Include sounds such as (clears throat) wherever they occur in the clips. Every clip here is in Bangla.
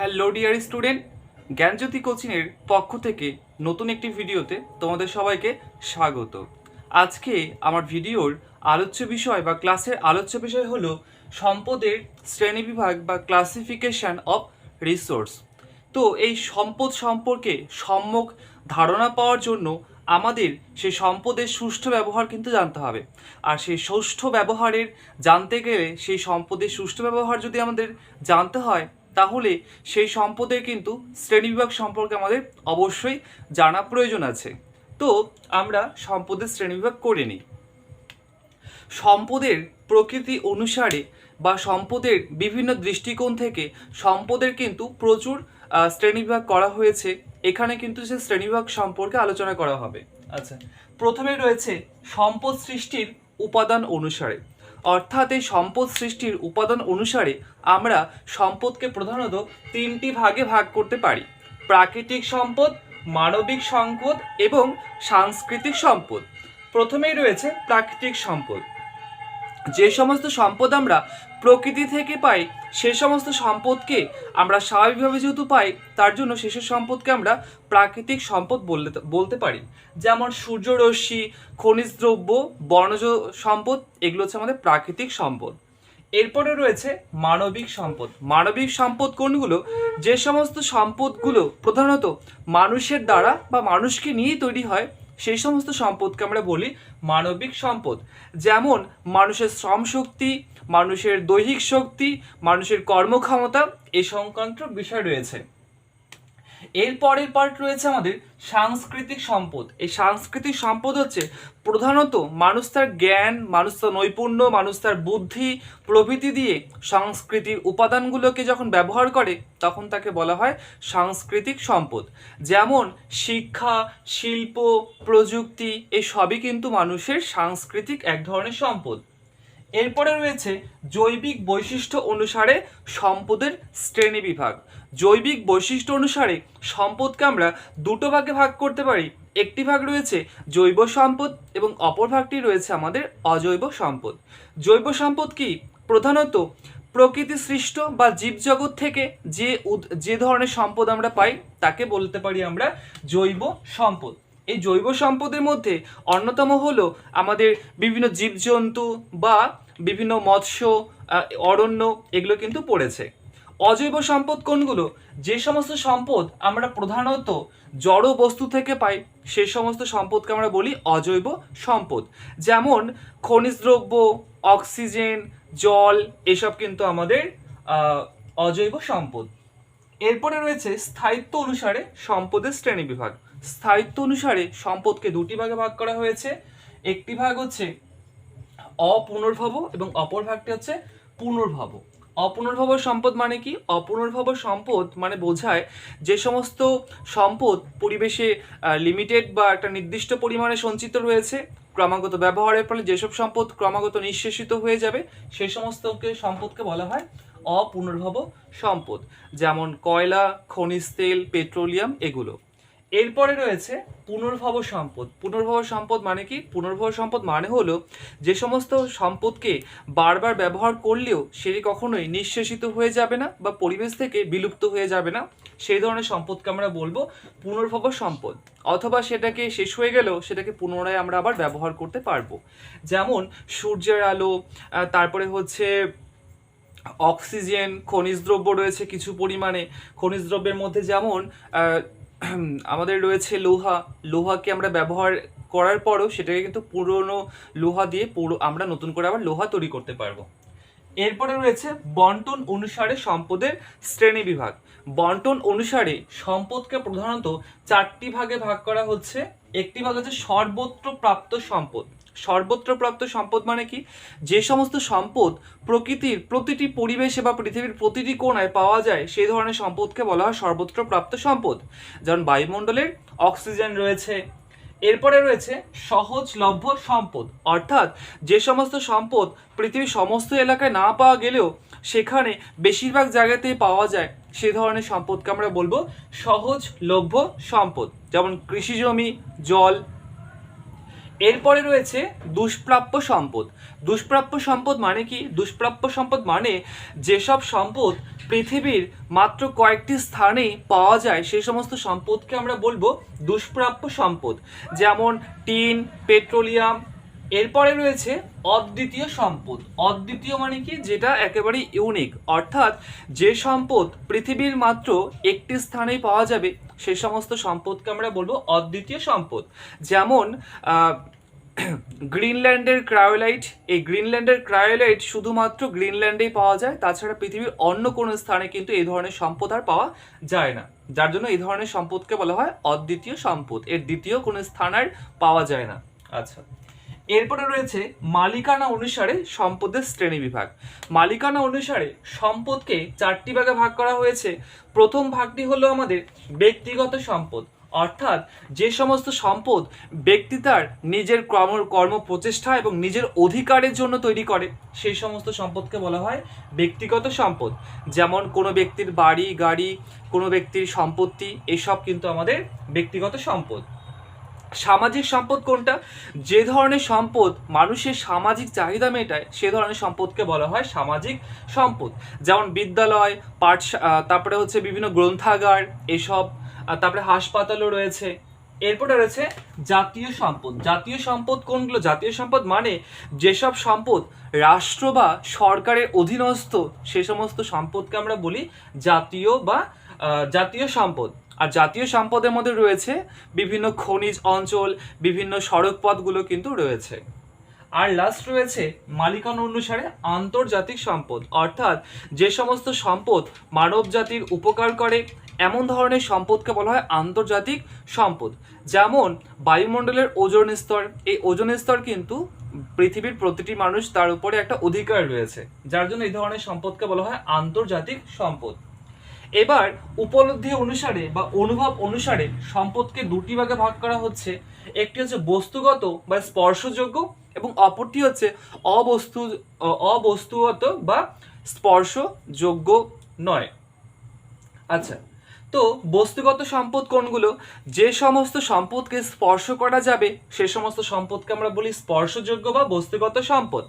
হ্যালো ডিয়ার স্টুডেন্ট, জ্ঞানজ্যোতি কোচিংয়ের পক্ষ থেকে নতুন একটি ভিডিওতে তোমাদের সবাইকে স্বাগত। আজকে আমার ভিডিওর আলোচ্য বিষয় বা ক্লাসের আলোচ্য বিষয় হলো সম্পদের শ্রেণীবিভাগ বা ক্লাসিফিকেশন অফ রিসোর্স তো এই সম্পদ সম্পর্কে সম্যক ধারণা পাওয়ার জন্য আমাদের সেই সম্পদের সুষ্ঠু ব্যবহার কিন্তু জানতে হবে। আর সেই সুষ্ঠু ব্যবহারের জানতে গেলে সেই সম্পদের সুষ্ঠু ব্যবহার যদি আমাদের জানতে হয় তাহলে সেই সম্পদের কিন্তু শ্রেণীবিভাগ সম্পর্কে আমাদের অবশ্যই জানা প্রয়োজন আছে। তো আমরা সম্পদের শ্রেণীবিভাগ করে নিই। সম্পদের প্রকৃতি অনুসারে বা সম্পদের বিভিন্ন দৃষ্টিকোণ থেকে সম্পদের কিন্তু প্রচুর শ্রেণীবিভাগ করা হয়েছে। এখানে কিন্তু সে শ্রেণীবিভাগ সম্পর্কে আলোচনা করা হবে। আচ্ছা প্রথমে রয়েছে সম্পদ সৃষ্টির উপাদান অনুসারে। অর্থাৎ এই সম্পদ সৃষ্টির উপাদান অনুসারে আমরা সম্পদকে প্রধানত তিনটি ভাগে ভাগ করতে পারি। প্রাকৃতিক সম্পদ, মানবিক সম্পদ এবং সাংস্কৃতিক সম্পদ। প্রথমেই রয়েছে প্রাকৃতিক সম্পদ। যে সমস্ত সম্পদ আমরা প্রকৃতি থেকে পাই সে সমস্ত সম্পদকে আমরা স্বাভাবিকভাবে যেহেতু পাই, তার জন্য সেসব সম্পদকে আমরা প্রাকৃতিক সম্পদ বলতে বলতে পারি। যেমন সূর্যরশ্মি, খনিজ দ্রব্য, বনজ সম্পদ, এগুলো হচ্ছে আমাদের প্রাকৃতিক সম্পদ। এরপরে রয়েছে মানবিক সম্পদ। মানবিক সম্পদ কোনগুলো? যে সমস্ত সম্পদগুলো প্রধানত মানুষের দ্বারা বা মানুষকে নিয়েই তৈরি হয়, সেই সমস্ত সম্পদকে আমরা বলি মানবিক সম্পদ। যেমন মানুষের শ্রম শক্তি মানুষের দৈহিক শক্তি, মানুষের কর্মক্ষমতা এই সংক্রান্ত বিষয় রয়েছে। এর পরের পার্ট রয়েছে আমাদের সাংস্কৃতিক সম্পদ। এই সাংস্কৃতিক সম্পদ হচ্ছে প্রধানত মানুষ তার জ্ঞান, মানুষ তার নৈপুণ্য, মানুষ তার বুদ্ধি প্রভৃতি দিয়ে সংস্কৃতির উপাদানগুলোকে যখন ব্যবহার করে, তখন তাকে বলা হয় সাংস্কৃতিক সম্পদ। যেমন শিক্ষা, শিল্প, প্রযুক্তি এই সবই কিন্তু মানুষের সাংস্কৃতিক এক ধরনের সম্পদ। এরপরে রয়েছে জৈবিক বৈশিষ্ট্য অনুসারে সম্পদের শ্রেণি বিভাগ। জৈবিক বৈশিষ্ট্য অনুসারে সম্পদকে আমরা দুটো ভাগে ভাগ করতে পারি। একটি ভাগ রয়েছে জৈব সম্পদ এবং অপর ভাগটি রয়েছে আমাদের অজৈব সম্পদ। জৈব সম্পদ কি? প্রধানত প্রকৃতি সৃষ্ট বা জীবজগৎ থেকে যে যে ধরনের সম্পদ আমরা পাই, তাকে বলতে পারি আমরা জৈব সম্পদ। এই জৈব সম্পদের মধ্যে অন্যতম হলো আমাদের বিভিন্ন জীবজন্তু বা বিভিন্ন মৎস্য অরণ্য, এগুলো কিন্তু পড়েছে। অজৈব সম্পদ কোনগুলো? যে সমস্ত সম্পদ আমরা প্রধানত জড় বস্তু থেকে পাই, সে সমস্ত সম্পদকে আমরা বলি অজৈব সম্পদ। যেমন খনিজ দ্রব্য, অক্সিজেন, জল, এসব কিন্তু আমাদের অজৈব সম্পদ। এরপরে রয়েছে স্থায়িত্ব অনুসারে সম্পদের শ্রেণি বিভাগ। স্থায়িত্ব অনুসারে সম্পদকে দুটি ভাগে ভাগ করা হয়েছে। একটি ভাগ হচ্ছে অপুনর্ভব এবং অপর ভাগটি হচ্ছে পুনর্ভব। অপুনর্ভব সম্পদ মানে কি? অপুনর্ভব সম্পদ মানে বোঝায় যে সমস্ত সম্পদ পরিবেশে লিমিটেড বা একটা নির্দিষ্ট পরিমাণে সঞ্চিত রয়েছে, ক্রমাগত ব্যবহারের ফলে যেসব সম্পদ ক্রমাগত নিঃশেষিত হয়ে যাবে সেই সমস্তকে সম্পদকে বলা হয় অপুনর্ভব সম্পদ। যেমন কয়লা, খনিজ, তেল, পেট্রোলিয়াম, এগুলো। এরপরে রয়েছে পুনর্ভব সম্পদ। পুনর্ভব সম্পদ মানে কি? পুনর্ভব সম্পদ মানে হলো যে সমস্ত সম্পদকে বারবার ব্যবহার করলেও সেটি কখনোই নিঃশেষিত হয়ে যাবে না বা পরিবেশ থেকে বিলুপ্ত হয়ে যাবে না। সেই ধরনের সম্পদকে আমরা বলব পুনর্ভব সম্পদ। অথবা সেটাকে শেষ হয়ে গেলেও সেটাকে পুনরায় আমরা আবার ব্যবহার করতে পারব। যেমন সূর্যের আলো তারপরে হচ্ছে অক্সিজেন, খনিজ দ্রব্য রয়েছে কিছু পরিমাণে। খনিজ দ্রব্যের মধ্যে যেমন (clears throat) আমাদের রয়েছে লোহা। লোহাকে আমরা ব্যবহার করার পরও সেটাকে কিন্তু পুরনো লোহা দিয়ে পুরো আমরা নতুন করে আবার লোহা তৈরি করতে পারব। এরপরে রয়েছে বন্টন অনুসারে সম্পদের শ্রেণি বিভাগ। বন্টন অনুসারে সম্পদকে প্রধানত চারটি ভাগে ভাগ করা হচ্ছে। একটি ভাগ হচ্ছে সর্বত্র প্রাপ্ত সম্পদ। সর্বত্র প্রাপ্ত সম্পদ মানে কি? যে সমস্ত সম্পদ প্রকৃতির প্রতিটি পরিবেশে বা পৃথিবীর প্রতিটি কোণায় পাওয়া যায়, সেই ধরনের সম্পদকে বলা হয় সর্বত্র প্রাপ্ত সম্পদ। যেমন বায়ুমণ্ডলের অক্সিজেন রয়েছে, এরপরে রয়েছে সহজলভ্য সম্পদ। অর্থাৎ যে সমস্ত সম্পদ পৃথিবীর সমস্ত এলাকায় না পাওয়া গেলেও সেখানে বেশিরভাগ জায়গাতেই পাওয়া যায় সে ধরনের সম্পদকে আমরা বলব সহজলভ্য সম্পদ। যেমন কৃষি জমি জল এরপরে রয়েছে দুষ্প্রাপ্য সম্পদ। দুষ্প্রাপ্য সম্পদ মানে কি? দুষ্প্রাপ্য সম্পদ মানে যেসব সম্পদ পৃথিবীর মাত্র কয়েকটি স্থানেই পাওয়া যায়, সেই সমস্ত সম্পদকে আমরা বলব দুষ্প্রাপ্য সম্পদ। যেমন টিন, পেট্রোলিয়াম। এরপরে রয়েছে অদ্বিতীয় সম্পদ। অদ্বিতীয় মানে কি? যেটা একেবারে ইউনিক অর্থাৎ যে সম্পদ পৃথিবীর মাত্র একটি স্থানেই পাওয়া যাবে সে সমস্ত সম্পদকে আমরা বলব অদ্বিতীয় সম্পদ। যেমন গ্রিনল্যান্ডের ক্রায়োলাইট, এই গ্রিনল্যান্ডের ক্রায়োলাইট শুধুমাত্র গ্রিনল্যান্ডেই পাওয়া যায়, তাছাড়া পৃথিবীর অন্য কোনো স্থানে কিন্তু এই ধরনের সম্পদ আর পাওয়া যায় না। যার জন্য এই ধরনের সম্পদকে বলা হয় অদ্বিতীয় সম্পদ। এর দ্বিতীয় কোনো স্থান আর পাওয়া যায় না। আচ্ছা। এরপরে রয়েছে মালিকানা অনুসারে সম্পদের শ্রেণি বিভাগ। মালিকানা অনুসারে সম্পদকে চারটি ভাগে ভাগ করা হয়েছে। প্রথম ভাগটি হলো আমাদের ব্যক্তিগত সম্পদ। অর্থাৎ যে সমস্ত সম্পদ ব্যক্তি তার নিজের কর্ম কর্ম প্রচেষ্টা এবং নিজের অধিকারের জন্য তৈরি করে, সেই সমস্ত সম্পদকে বলা হয় ব্যক্তিগত সম্পদ। যেমন কোনো ব্যক্তির বাড়ি, গাড়ি, কোনো ব্যক্তির সম্পত্তি, এসব কিন্তু আমাদের ব্যক্তিগত সম্পদ। সামাজিক সম্পদ কোনটা? যে ধরনের সম্পদ মানুষের সামাজিক চাহিদা মেটায় সে ধরনের সম্পদকে বলা হয় সামাজিক সম্পদ। যেমন বিদ্যালয় আহ, তারপরে হচ্ছে বিভিন্ন গ্রন্থাগার এসব তারপরে হাসপাতালও রয়েছে। এরপরে রয়েছে জাতীয় সম্পদ। জাতীয় সম্পদ কোনগুলো? জাতীয় সম্পদ মানে যেসব সম্পদ রাষ্ট্র বা সরকারের অধীনস্থ সে সমস্ত সম্পদকে আমরা বলি জাতীয় বা জাতীয় সম্পদ। আর জাতীয় সম্পদের মধ্যে রয়েছে বিভিন্ন খনিজ অঞ্চল, বিভিন্ন সড়ক পথগুলো কিন্তু রয়েছে। আর লাস্ট রয়েছে মালিকানা অনুসারে আন্তর্জাতিক সম্পদ। অর্থাৎ যে সমস্ত সম্পদ মানব জাতির উপকার করে, এমন ধরনের সম্পদকে বলা হয় আন্তর্জাতিক সম্পদ। যেমন বায়ুমণ্ডলের ওজন স্তর, এই ওজন স্তর কিন্তু পৃথিবীর প্রতিটি মানুষ তার উপরে একটা অধিকার রয়েছে। যার জন্য এই ধরনের সম্পদকে বলা হয় আন্তর্জাতিক সম্পদ। এবার উপলব্ধি অনুসারে বা অনুভব অনুসারে সম্পদকে দুটি ভাগে ভাগ করা হচ্ছে। একটি হচ্ছে বস্তুগত বা স্পর্শযোগ্য এবং অপরটি হচ্ছে অবস্তু অবস্তুগত বা স্পর্শযোগ্য নয়। আচ্ছা তো বস্তুগত সম্পদ কোনগুলো? যে সমস্ত সম্পদকে স্পর্শ করা যাবে, সে সমস্ত সম্পদকে আমরা বলি স্পর্শযোগ্য বা বস্তুগত সম্পদ।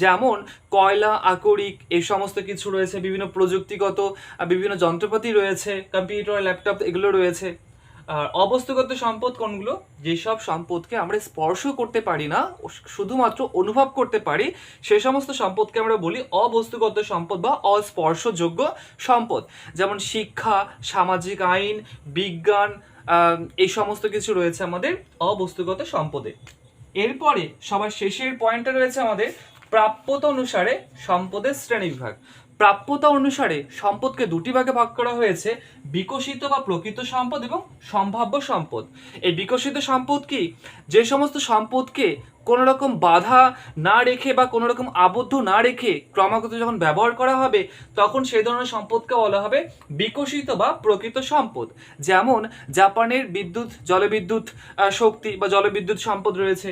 যেমন কয়লা, আকরিক এই সমস্ত কিছু রয়েছে, বিভিন্ন প্রযুক্তিগত বিভিন্ন যন্ত্রপাতি রয়েছে, কম্পিউটার, ল্যাপটপ, এগুলো রয়েছে। আর অবস্তুগত সম্পদ কোনগুলো? যেসব সম্পদকে আমরা স্পর্শ করতে পারি না, শুধুমাত্র অনুভব করতে পারি, সে সমস্ত সম্পদকে আমরা বলি অবস্তুগত সম্পদ বা অস্পর্শযোগ্য সম্পদ। যেমন শিক্ষা, সামাজিক আইন, বিজ্ঞান এই সমস্ত কিছু রয়েছে আমাদের অবস্তুগত সম্পদে। এরপরে সবার শেষের পয়েন্টটা রয়েছে আমাদের প্রাপ্যতা অনুসারে সম্পদের শ্রেণীবিভাগ। প্রাপ্যতা অনুসারে সম্পদকে দুটি ভাগে ভাগ করা হয়েছে, বিকশিত বা প্রকৃত সম্পদ এবং সম্ভাব্য সম্পদ। এই বিকশিত সম্পদ কি? যে সমস্ত সম্পদকে কোনো রকম বাধা না রেখে বা কোনো রকম আবদ্ধ না রেখে ক্রমাগত যখন ব্যবহার করা হবে, তখন সেই ধরনের সম্পদকে বলা হবে বিকশিত বা প্রকৃত সম্পদ। যেমন জাপানের বিদ্যুৎ, জলবিদ্যুৎ শক্তি বা জলবিদ্যুৎ সম্পদ রয়েছে।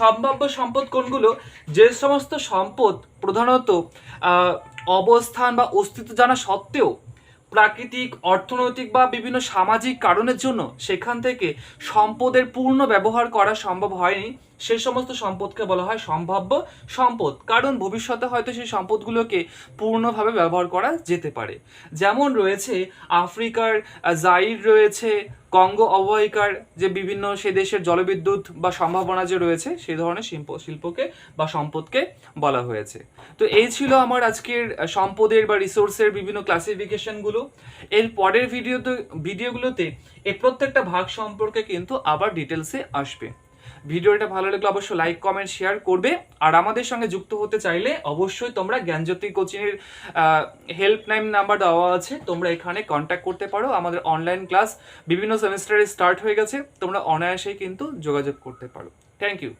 সম্ভাব্য সম্পদ কোনগুলো? যে সমস্ত সম্পদ প্রধানত অবস্থান বা অস্তিত্ব জানা সত্ত্বেও প্রাকৃতিক, অর্থনৈতিক বা বিভিন্ন সামাজিক কারণের জন্য সেখান থেকে সম্পদের পূর্ণ ব্যবহার করা সম্ভব হয়নি। সে সমস্ত সম্পদকে বলা হয় সম্ভাব্য সম্পদ। কারণ ভবিষ্যতে হয়তো সেই সম্পদগুলোকে পূর্ণভাবে ব্যবহার করা যেতে পারে। যেমন রয়েছে আফ্রিকার জাইর রয়েছে, কঙ্গো অববাহিকার যে বিভিন্ন সে দেশের জলবিদ্যুৎ বা সম্ভাবনা যে রয়েছে, সেই ধরনের শিল্প, শিল্পকে বা সম্পদকে বলা হয়েছে। তো এই ছিল আমার আজকের সম্পদের বা রিসোর্সের বিভিন্ন ক্লাসিফিকেশনগুলো এর পরের ভিডিওতে ভিডিওগুলোতে এই প্রত্যেকটা ভাগ সম্পর্কে কিন্তু আবার ডিটেলসে আসবে। ভিডিওটা ভালো লাগলে অবশ্যই লাইক কমেন্ট শেয়ার করবে। আর আমাদের সঙ্গে যুক্ত হতে চাইলে অবশ্যই তোমরা জ্ঞানজ্যোতি কোচিংয়ের হেল্পলাইন নাম্বার দেওয়া আছে। তোমরা এখানে কন্ট্যাক্ট করতে পারো। আমাদের অনলাইন ক্লাস বিভিন্ন সেমিস্টারে স্টার্ট হয়ে গেছে। তোমরা অনায়াসেই কিন্তু যোগাযোগ করতে পারো। Thank you